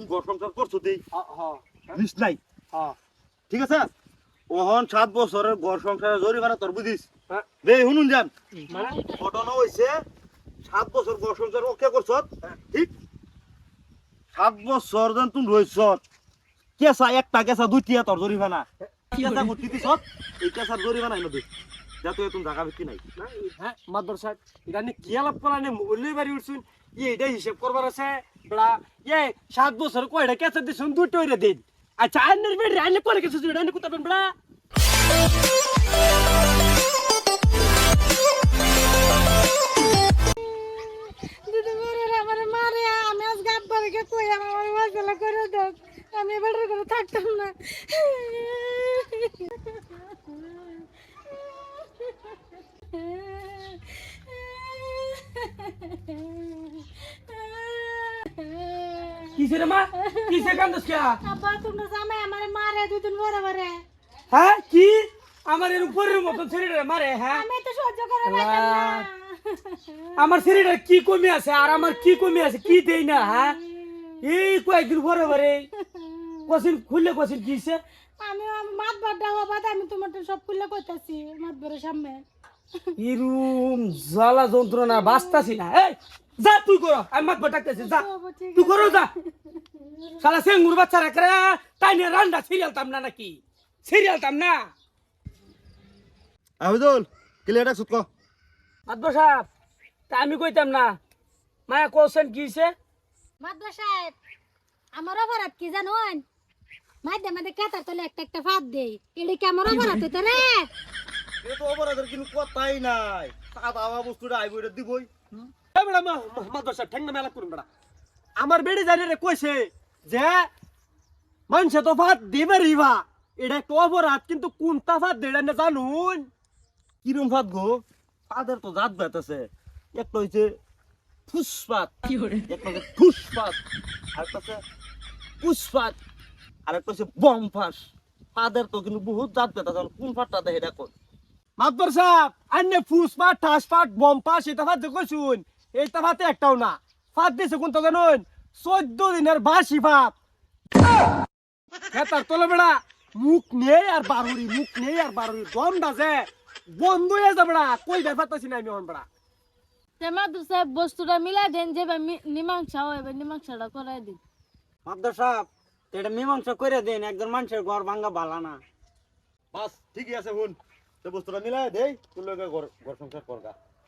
তুমি ঘর সংসার করছ তুই? হ্যাঁ লিস্ট নাই? হ্যাঁ। ঠিক আছে? ওহন সাত বছরের ঘর সংসারে জরিমানা তোর বুঝিস? হ্যাঁ। বে শুনুন যান। মানে? ঘটনা হয়েছে সাত বছর ঘর সংসার ওকে করছ? ঠিক? সাত বছর যেন তুমি রয়েছ কেসা একটা কেসা দুইটিয়া তোর জরিমানা। কেসা করতে দিছ? এই কেসার জরিমানা এনে দিস যাতে তুমি জায়গা বিক্রি নাই। হ্যাঁ মাদর সাহেব এটা নিয়ে কি আলাপ করা নেই মুরলি বাড়ি উঠছুন? ইয়ে এটা হিসেব করবার আছে? বড়া ইয়ে সাত বছর কয়টা কেসে দিছুন? দুটো ওইটা দিন। আচ্ছা আইনের বেড়ে আইনে করে কেসে দিন আইনে কিসে রে মা? কিসে কান্দস কে? আব্বা তোমরা জামাই আমার মারে দুদিন বরে বরে হ্যাঁ কি? আমার এর উপরের মতন শরীরে মারে হ্যাঁ? আমি তো সহ্য করে না। আমার শরীরে কি কমে আছে? আর আমার কি কমে আছে? কি দেই না হ্যাঁ? এই কয়েকদিন পরে পরে কসিন খুললে কসিন কিসে আমি মাত বাড্ডা হবা আমি তোমার সব খুলে কইতাছি মাত বরে সামনে। ইরুম জ্বালা যন্ত্রণা বাঁচতাছি না এই। যা তুই কর। আমি মাত বটাকতেছি যা। তুই করো যা। শালা সেঙ্গুর বাচ্চা রাখরে তাই নিয়ে রান্না সিরিয়াল তাম না নাকি? সিরিয়াল তাম না? আবেদুল ক্লিয়ার সুত ক মাতব সাহেব তা আমি কইতাম না। মায়া কোশ্চেন কিছে মাদ্রা সাহেব আমার অপরাধ কি জানুন? মাঝে মাঝে কেতার তলে একটা একটা ফাঁদ দেই। এটি কি আমার অপরাধ হইতো রে? এটা তো অপরাধের কিন্তু কথাই নাই। সাদা বস্তুটা আইব এটা দিবই। এ বেড়া মা মাতব সাহেব ঠেঙ্গা মেলা করুন বেড়া। আমার বেড়ে জানি রে কইছে যে মানুষে তো ভাত দিবে রিবা। এটা একটা অপরাধ কিন্তু কোনটা ভাত দেড়া না জানুন। কিরম ভাত গো? তাদের তো জাত ভাত আছে একটা হইছে ফুসপাত একটা হচ্ছে ফুসপাত আর একটা হচ্ছে পুষ্পাত আর একটা হচ্ছে বম ফাঁস তাদের তো কিন্তু বহুত জাত ভাত আছে কোন ফাটটা এটা কোন মাতবর সাহেব আন্নে ফুস পাট ঠাস পাট বম পাস এটা ভাত কইছুন। এইটা ভাতে একটাও না। ফাত দিছে কোনটা জানুন? চোদ্দ দিনের বাসি ভাত। হেতার তলে বেড়া মুখ নেই আর বারুরি মুখ নেই আর বারুরি। দম বাজে বন্ধ হয়ে যাবে বেড়া। কই ব্যাপার পাচ্ছি না আমি বেড়া। মাদ্রা সাহেব বস্তুটা মিলাই দেন যে মীমাংসা হয় এবার মীমাংসাটা করাই দিন। মাদ্র সাহেব এটা মীমাংসা করে দিন একজন মানুষের ঘর ভাঙ্গা ভালো না। বাস ঠিকই আছে হুন সে বস্তুটা মিলাই দেই তোর ঘর ঘর সংসার করগা।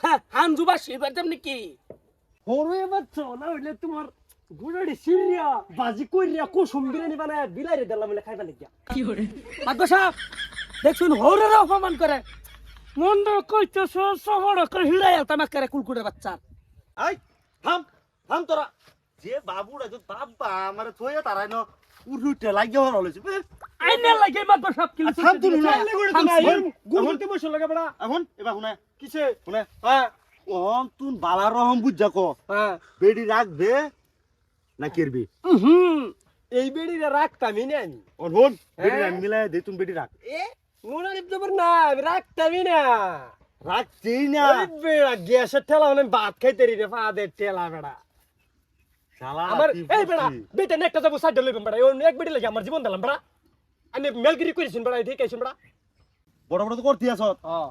হ্যাঁ হান জুবা শুয়ে পারতাম নাকি হরো এবার না হইলে তোমার গুড়াড়ি সিরিয়া বাজি কইরিয়া কুসুম বিরিয়ানি বানায় বিলাইরে দিলাম বলে খাইবা লাগিয়া। কি হরে? মাদবা সাহেব দেখছুন হরের অপমান করে। মন্দ কইতেছ শহর করে হিড়াই তামাক করে কুলকুড়ে বাচ্চা। আই থাম থাম তোরা। যে বাবুরা যে বাবা আমারে থইয়া তারাই ন উঠুটে লাগিয়ে হল হইছে বে, আইনে লাগে মাদবা সাহেব কি থাম তুই না। থাম, গুড়তে বসে লাগে বড়া। এখন এবার শুনে কিসে? শুনে হ্যাঁ। ওহম তুন বালার রহম বুঝা ক হ্যাঁ। বেডি রাখবে না কেরবি? হুম এই বেড়িটা রাখতামই না আমি। ওন হন বেডি হ্যাঁ। রাখ মিলাই দে তুন বেডি রাখ। এ নুনারি দেবর না আমি রাখতামই না। রাখছেই না। ওই বেড়া গ্যাসের ঠেলা মানে ভাত খাইতে রে ফাদের ঠেলা বেড়া। শালা আমার এই বেড়া? বেটা নেকটা যাব সাইড লইবেন বেড়া। এক বেটি লাগে আমার জীবন দিলাম বেড়া। আমি মেলগিরি করেছেন বেড়া ঠিক আছে বেড়া বড় বড় তো করতে আছ? হ্যাঁ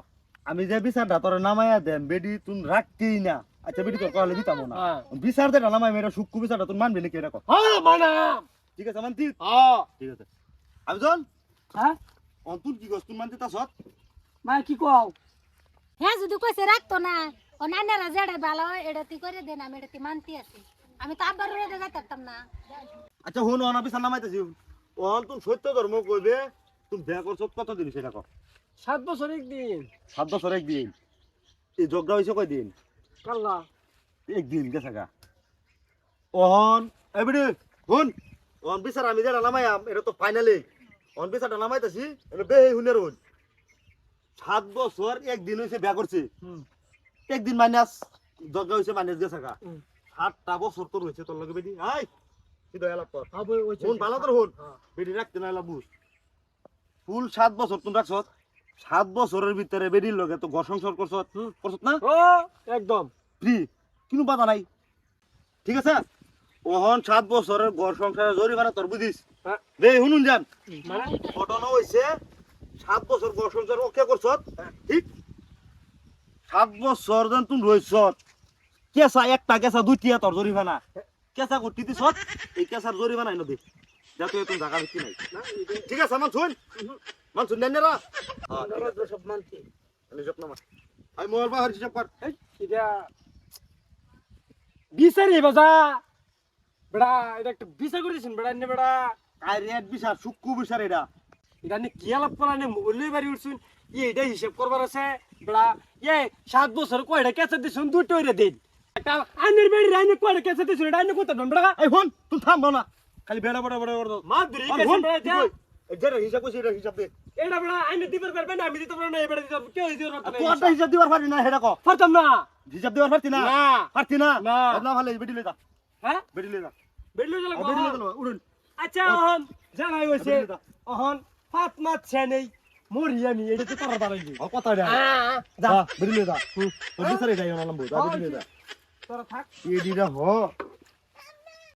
আমি যে বিচারটা তোর নামাইয়া দেন বেডি তুন রাখতেই না। আচ্ছা বেডি তোর কলে দিতাম না। বিচার দে নামাই মেরা সুক্কু বিচারটা তুন মানবি নাকি এটা কর। হ্যাঁ মানাম। ঠিক আছে মানতি? হ্যাঁ ঠিক আছে। আমি জন হ্যাঁ অন্তুন কি গছ তুন মানতি তাছত মা কি কও? হ্যাঁ যদি কইছে রাখতো না ও নানেরা যেটা ভালো হয় এটা তুই করে দেন আমি এটা তুই মানতে আছি। আমি তো আব্বার রোডে যাইতাম না। আচ্ছা হুন অনা বিচার নামাইতেছি। অন তুন সত্য ধর্ম কইবে তুমি বিয়া করছ কত দিন সেটা কর সাত বছর একদিন। সাত বছর একদিন। এই ঝগড়া হয়েছে কয়দিন? কাল্লা। একদিন গেছে গা। অহন এবিডি হুন অন বিচার আমি যেটা নামাইয়াম এটা তো ফাইনালি অন বিচারটা নামাইতেছি এটা বেহে হুনের হন সাত বছর একদিন হয়েছে বিয়া করছে। একদিন মাইনাস জগা হয়েছে মাইনাস গেছে হুম। সাতটা বছর তোর হয়েছে তোর লগে বেটি আই সিধা এলাপ কর হন ভালো তোর হন। হ্যাঁ। রাখতে না বুঝ। ফুল সাত বছর তুমি রাখছ? সাত বছরের ভিতরে বেডির লগে তো ঘর সংসার করছ? করছ না? একদম। ফ্রি। কোনো বাধা নাই? ঠিক আছে? ওহন সাত বছরের ঘর সংসারে জরিমানা তোর বুঝিস? হ্যাঁ। শুনুন যান। মানে? ঘটনা হয়েছে সাত বছর ঘর সংসার ওকে করছ? ঠিক? সাত বছর যেন তুমি রয়েছ কেসা একটা কেসা দুইটিয়া তোর জরিমানা। কেসা করতে দিছ? এই কেসার জরিমানা এনে দে। যাতে তুমি জায়গা ভিত্তি নাই। এটা ঠিক আছে মান শুন মান শুন নেন না সব মানছি। নামা। আমি মোবাইল বাহার হিসাব কর। এটা বিচারি বাজা। বেড়া এটা একটা বিচার করেছেন বেড়া নে বেড়া। আর রেট বিচার সুক্কু বিচার এটা। এটা নে কি আলাপ করা নে মোবাইলে বাড়ি উঠছুন। এইটা হিসাব করবার আছে। বেড়া এ সাত বছর কয়টা কেসে দিছুন দুটো দিন। একটা বেড়ি আইনে কয়টা কেসে দিছুন এটা আইনে কোথাও বেড়া এই হন তুমি থামবো না খালি বেড়া বেড়া বেড়া বেড়া। মাদুরি কেসে বেড়া কি যা। কই? এই যেটা হিসাব এটা হিসাব দে। এটা বেড়া আইনে দিবার পারবে না আমি দিতে পারব না এবারে দিতে পারব। কেউ দিতে পারবে তুই একটা হিসাব। দিবার পারি না সেটা ক পারতাম না। হিসাব দিবার পারতি না? না। পারতি না? না। না ভালো বেটি লই যা। হ্যাঁ? বেটি লই যা। বেড়লো চলে আর বেটি লই যা উড়ুন। আচ্ছা অহন জানাই হইছে লই যা। অহন পাত মাছ নেই মরি আমি এটা তো তারা দাঁড়াইলি। ও কথা যা বেটি লই যা। তোর বিচারে যাই না লম্বো যা লই যা। তোরা থাক। এই দিটা হ।